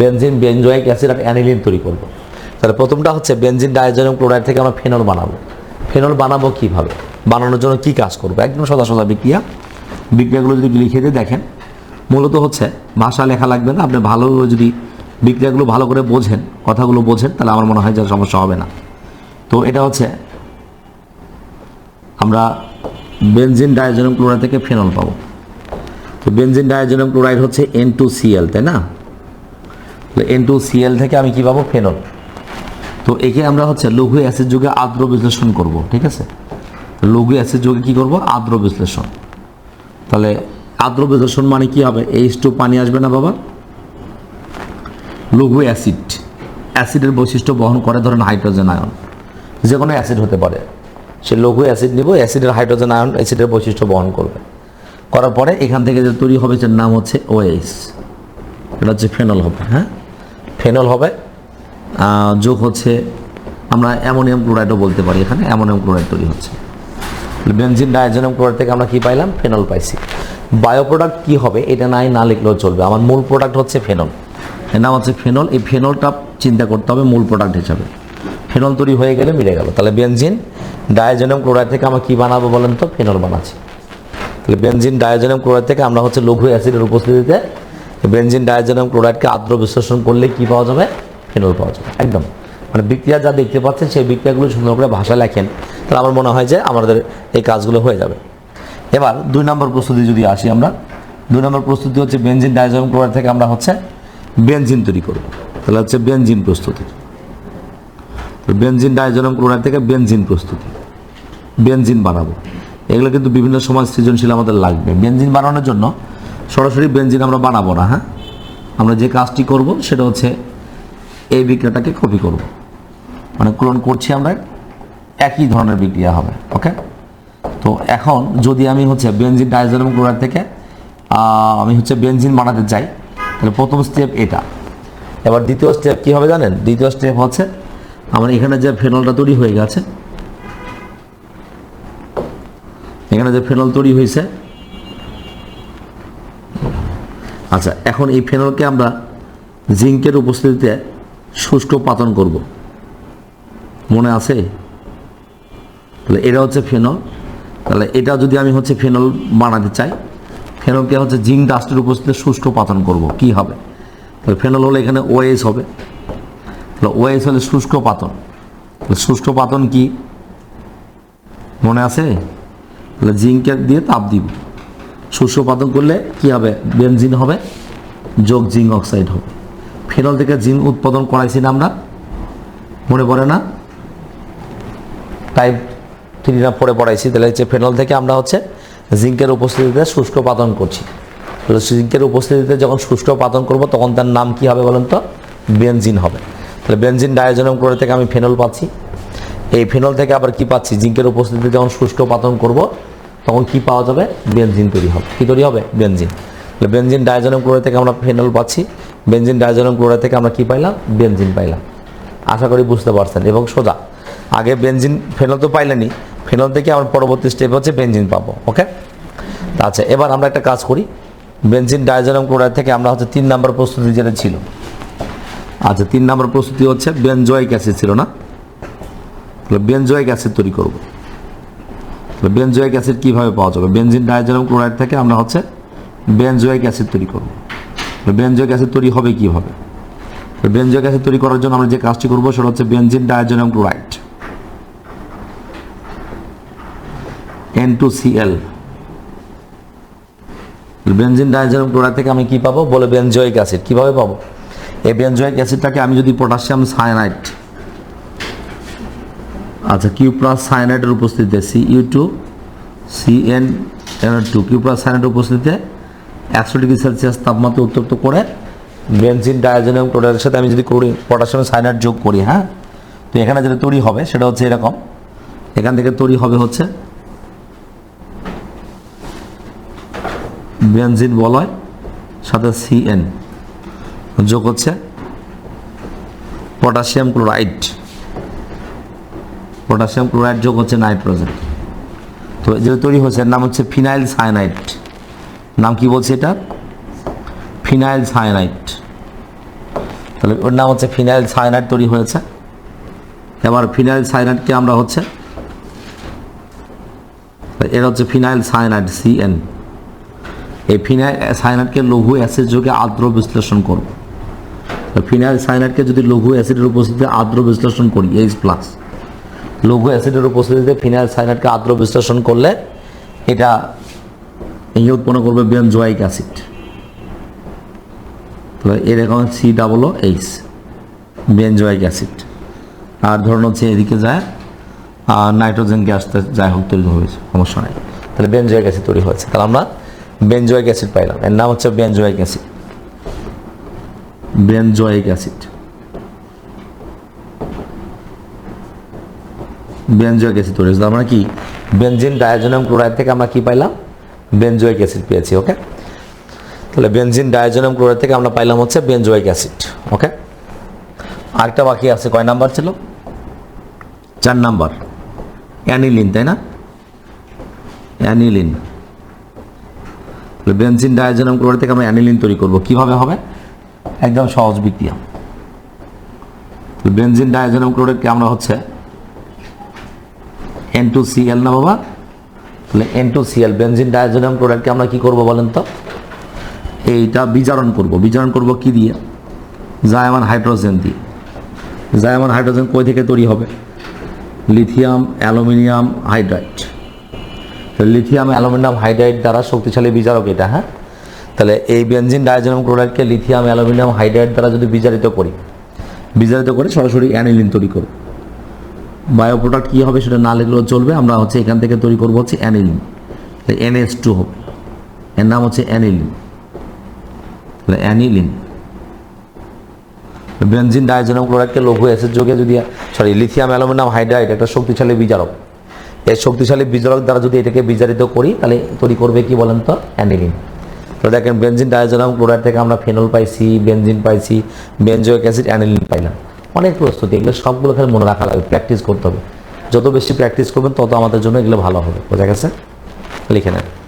Benzene benzoic acid আর aniline তৈরি করব। তাহলে প্রথমটা হচ্ছে বেনজিন ডাইজোনিয়াম ক্লোরাইড থেকে আমরা ফেনল বানাবো। ফেনল বানাবো কীভাবে? বানানোর জন্য কি কাজ করব? একদম সদা সদা বিক্রিয়া। বিক্রিয়াগুলো যদি লিখে দিয়ে দেখেন, মূলত হচ্ছে ভাষা লেখা লাগবে না। আপনি ভালোভাবে যদি বিক্রিয়াগুলো ভালো করে বোঝেন, কথাগুলো বোঝেন, তাহলে আমার মনে হয় যে সমস্যা হবে না। তো এটা হচ্ছে আমরা বেনজিন ডাইজোনিয়াম ক্লোরাইড থেকে ফেনল পাবো। তো বেনজিন ডাইজোনিয়াম ক্লোরাইড হচ্ছে এন টু সিএল তাই না? এন টু সিএল থেকে আমি কি পাবো? ফেনল তো একে আমরা হচ্ছে লঘু অ্যাসিড যুগে আর্দ্র বিশ্লেষণ করব, ঠিক আছে? লঘু অ্যাসিড যুগে কি করব? আর্দ্র বিশ্লেষণ। তাহলে আর্দ্র বিশ্লেষণ মানে কি হবে? এইচ টু পানি আসবে না বাবা? লঘু অ্যাসিড অ্যাসিডের বৈশিষ্ট্য বহন করে ধরেন হাইড্রোজেন আয়ন যে কোনো অ্যাসিড হতে পারে। সে লঘু অ্যাসিড নিব অ্যাসিডের হাইড্রোজেন আয়ন অ্যাসিডের বৈশিষ্ট্য বহন করবে। করার পরে এখান থেকে যে তৈরি হবে যার নাম হচ্ছে ওএইচ এটা হচ্ছে ফেনল হবে হ্যাঁ? ফেনল হবে। যোগ হচ্ছে, আমরা অ্যামোনিয়াম ক্লোরাইডও বলতে পারি এখানে, অ্যামোনিয়াম ক্লোরাইড তৈরি হচ্ছে। বেনজিন ডাইজোনিয়াম ক্লোরাইড থেকে আমরা কি পাইলাম? ফেনল পাইছি। বায়ো প্রোডাক্ট কী হবে এটা নাই, না লিখলেও চলবে। আমার মূল প্রোডাক্ট হচ্ছে ফেনল। এর নাম হচ্ছে ফেনল। এই ফেনলটা চিন্তা করতে হবে মূল প্রোডাক্ট হিসাবে। ফেনল তৈরি হয়ে গেলে মিলে গেল। তাহলে বেনজিন ডাইজোনিয়াম ক্লোরাইড থেকে আমরা কী বানাবো বলেন তো? ফেনল বানাচ্ছি। তাহলে বেনজিন ডাইজোনিয়াম ক্লোরাইড থেকে আমরা হচ্ছে লঘু অ্যাসিডের উপস্থিতিতে বেনজিন ডাইজোনিয়াম ক্লোরাইডকে আর্দ্র বিশ্লেষণ করলে কি পাওয়া যাবে? ফেনল পাওয়া যাবে। একদম। মানে বিক্রিয়া যা দেখতে পাচ্ছেন, সেই বিক্রিয়াগুলো সুন্দর করে ভাষা লেখেন, তাহলে আমার মনে হয় যে আমাদের এই কাজগুলো হয়ে যাবে। এবার দুই নম্বর প্রস্তুতি যদি আসি আমরা, দুই নম্বর প্রস্তুতি হচ্ছে বেনজিন ডাইজোনিয়াম ক্লোরাইড থেকে আমরা হচ্ছে বেনজিন তৈরি করব। তাহলে হচ্ছে বেঞ্জিন প্রস্তুতি। তো বেনজিন ডাইজোনিয়াম ক্লোরাইড থেকে বেনজিন প্রস্তুতি। বেনজিন বানাবো। এগুলো কিন্তু বিভিন্ন সময় সৃজনশীল আমাদের লাগবে। বেনজিন বানানোর জন্য সরাসরি বেঞ্জিন আমরা বানাবো না হ্যাঁ? আমরা যে কাজটি করব সেটা হচ্ছে এই বিক্রিয়াটাকে কপি করব। মানে ক্লোন করছি আমরা, একই ধরনের বিক্রিয়া হবে ওকে তো এখন যদি আমি হচ্ছে বেঞ্জিন ডাইজোনিয়াম ক্লোরাইড থেকে আমি হচ্ছে বেঞ্জিন বানাতে চাই, তাহলে প্রথম স্টেপ এটা। এবার দ্বিতীয় স্টেপ কী হবে জানেন? দ্বিতীয় স্টেপ হচ্ছে আমার এখানে যে ফেনলটা তৈরি হয়ে গেছে, এখানে যে ফেনল তৈরি হয়েছে আচ্ছা এখন এই ফেনলকে আমরা জিঙ্কের উপস্থিতিতে শুষ্ক পাতন করব। মনে আছে? তাহলে এটা হচ্ছে ফেনল। তাহলে এটা যদি আমি হচ্ছে ফেনল বানাতে চাই, ফেনলকে হচ্ছে জিঙ্ক ডাস্টের উপস্থিতিতে শুষ্ক পাতন করব। কি হবে? তাহলে ফেনল হলে এখানে ওএস হবে। তাহলে ওএস হলে শুষ্ক পাতন। তাহলে পাতন কি? মনে আছে? তাহলে জিঙ্কের দিয়ে তাপ দিব। শস্য উৎপাদন করলে কি হবে? বেনজিন হবে, যোগ জিঙ্ক অক্সাইড হবে। ফেনল থেকে জিঙ্ক উৎপাদন করাইছি না আমরা। মনে পড়ে না? টাইপ থ্রি না পরে পড়াইছি। তাহলে হচ্ছে ফেনল থেকে আমরা হচ্ছে জিঙ্কের উপস্থিতিতে শুষ্ক পাতন করছি। তাহলে জিঙ্কের উপস্থিতিতে যখন শুষ্ক পাতন করব, তখন তার নাম কি হবে বলেন তো? বেনজিন হবে। তাহলে বেনজিন ডায়োজনম ক্লোরাইড থেকে আমি ফেনল পাচ্ছি। এই ফেনল থেকে আবার কি পাচ্ছি? জিঙ্কের উপস্থিতিতে যখন শুষ্ক পাতন করব তখন কি পাওয়া যাবে? বেনজিন তৈরি হবে। কি তৈরি হবে? বেনজিন। তাহলে বেনজিন ডায়োজনম ক্লোরাইড থেকে আমরা ফেনল পাচ্ছি। বেনজিন ডায়োজনম ক্লোরাইড থেকে আমরা কি পাইলাম? বেনজিন পাইলাম। আশা করি বুঝতে পারছেন। এবং সোজা, আগে বেনজিন, ফেনল তো পাইলেনি ফেনল থেকে আমরা পরবর্তী স্টেপ হচ্ছে বেনজিন পাবো ওকে আচ্ছা এবার আমরা একটা কাজ করি। বেনজিন ডায়োজনম ক্লোরাইড থেকে আমরা হচ্ছে তিন নাম্বার প্রস্তুতি যেটা ছিল। আচ্ছা তিন নম্বর প্রস্তুতি হচ্ছে বেনজয়িক অ্যাসিড ছিল না? বেনজয়িক অ্যাসিড তৈরি করব। তাহলে বেনজয়িক অ্যাসিড কীভাবে পাওয়া যাবে? বেনজিন ডায়োজনম ক্লোরাইড থেকে আমরা হচ্ছে বেনজয়িক অ্যাসিড তৈরি করব। বেনজয়িক অ্যাসিড তৈরি হবে কীভাবে? বেনজয়িক অ্যাসিড তৈরি করার জন্য আমরা যে কাজটি করব সেটা হচ্ছে benzene diazonium chloride. N two C L benzene diazonium chloride থেকে আমি কি পাবো? বলে বেনজয়িক অ্যাসিড। কীভাবে পাবো? এই বেনজয়িক অ্যাসিডটাকে আমি যদি পটাশিয়াম সায়ানাইড আচ্ছা কিউ প্লাস সায়ানাইডের উপস্থিতিতে C U two C N two Q plus সায়ানাইডের উপস্থিতিতে একশো ডিগ্রি সেলসিয়াস তাপমাত্রা উত্তপ্ত করে বেনজিন ডায়োজনিয়াম ক্লোরাইডের সাথে আমি যদি করি পটাশিয়াম সায়ানাইড যোগ করি হ্যাঁ? তো এখানে যেটা তৈরি হবে, সেটা হচ্ছে এরকম। এখান থেকে তৈরি হবে হচ্ছে বেনজিন বলয়, সাথে সিএন যোগ হচ্ছে পটাশিয়াম ক্লোরাইড পটাশিয়াম ক্লোরাইড যোগ হচ্ছে নাইট্রোজেন। তো যেটা তৈরি হচ্ছে নাম হচ্ছে ফিনাইল সায়ানাইড নাম কি বলছে এটা? ফিনাইল সায়ানাইড তাহলে ওর নাম হচ্ছে ফিনাইল সায়ানাইড তৈরি হয়েছে। এবার ফিনাইল সায়ানাইডকে আমরা হচ্ছে, এর হচ্ছে ফিনাইল সায়ানাইড সিএন এই ফিনাইল সায়ানাইডকে লঘু অ্যাসিড যোগে আর্দ্র বিশ্লেষণ করব। ফিনাইল সায়ানাইডকে যদি লঘু অ্যাসিডের উপস্থিতিতে আর্দ্র বিশ্লেষণ করি এইচ প্লাস লঘু অ্যাসিডের উপস্থিতিতে ফিনাইল সায়ানাইডকে আর্দ্র বিশ্লেষণ করলে এটা এই উৎপন্ন করবে বেনজোয়িক অ্যাসিড। তাহলে এরকম C double H benzoic acid. আর ধরুন হচ্ছে এদিকে যায়, আর নাইট্রোজেন গ্যাসটা যাই হোক তৈরি হয়েছে সমস্যা নেই। তাহলে বেনজোয়িক অ্যাসিড তৈরি হয়েছে। তাহলে আমরা বেনজোয়িক অ্যাসিড পাইলাম। এর নাম হচ্ছে benzoic acid. Benzoic acid. Benzoic acid তৈরি হয়েছে আমরা কি বেনজিন ডায়াজোনাম ক্লোরাইড থেকে আমরা কি পাইলাম? বেনজোয়িক অ্যাসিড পেয়েছি ওকে তাহলে বেনজিন ডায়াজোনাম ক্লোরাইড থেকে আমরা পাইলাম হচ্ছে বেনজোয়িক অ্যাসিড ওকে আরেকটা বাকি আছে, কয় নাম্বার ছিল? চার নাম্বার। অ্যানিলিন, তাই না? অ্যানিলিন। তাহলে বেনজিন ডায়াজোনাম ক্লোরাইড থেকে আমরা অ্যানিলিন তৈরি করব। কীভাবে হবে? একদম সহজ বিক্রিয়া। বেনজিন ডায়াজোনাম ক্লোরাইডকে আমরা হচ্ছে এন টু সিএল না বাবা? তাহলে N two C L benzene diazonium ক্লোরাইডকে আমরা কি করব বলেন তো? এইটা বিজারণ করব। বিজারণ করব কি দিয়ে? জায়মান হাইড্রোজেন দিয়ে। জায়মান হাইড্রোজেন কই থেকে তৈরি হবে? Lithium aluminium hydride lithium aluminium hydride দ্বারা শক্তিশালী বিজারক এটা হ্যাঁ? তাহলে এই বেনজিন ডায়াজোনাম ক্লোরাইডকে লিথিয়াম অ্যালুমিনিয়াম হাইড্রাইড দ্বারা যদি বিজারিত করি, বিজারিত করে সরাসরি অ্যানিলিন তৈরি করব। বায়ো প্রোডাক্ট কী হবে সেটা না লিখলেও চলবে। আমরা হচ্ছে এখান থেকে তৈরি করব হচ্ছে অ্যানিলিন এনএস টু হবে। এর নাম হচ্ছে অ্যানিলিন তাহলে অ্যানিলিন বেনজিন ডায়াজোনাম ক্লোরাইডকে লঘু অ্যাসিড যোগে যদি সরি লিথিয়াম অ্যালুমিনিয়াম হাইড্রাইড একটা শক্তিশালী বিজারক। এই শক্তিশালী বিজারক দ্বারা যদি এটাকে বিজারিত করি, তাহলে তৈরি করবে কি বলেন তো? অ্যানিলিন তো দেখেন বেনজিন ডায়াজোনাম ক্লোরাইড থেকে আমরা ফেনল পাইছি বেনজিন পাইছি বেনজোয়িক অ্যাসিড অ্যানিলিন পাইলাম। অনেক প্রস্তুতি, এগুলো সবগুলো খালি মনে রাখা লাগবে প্র্যাকটিস করতে হবে। যত বেশি প্র্যাকটিস করবেন, তত আমাদের জন্য এগুলো ভালো হবে। বোঝা গেছে? লিখে নেন।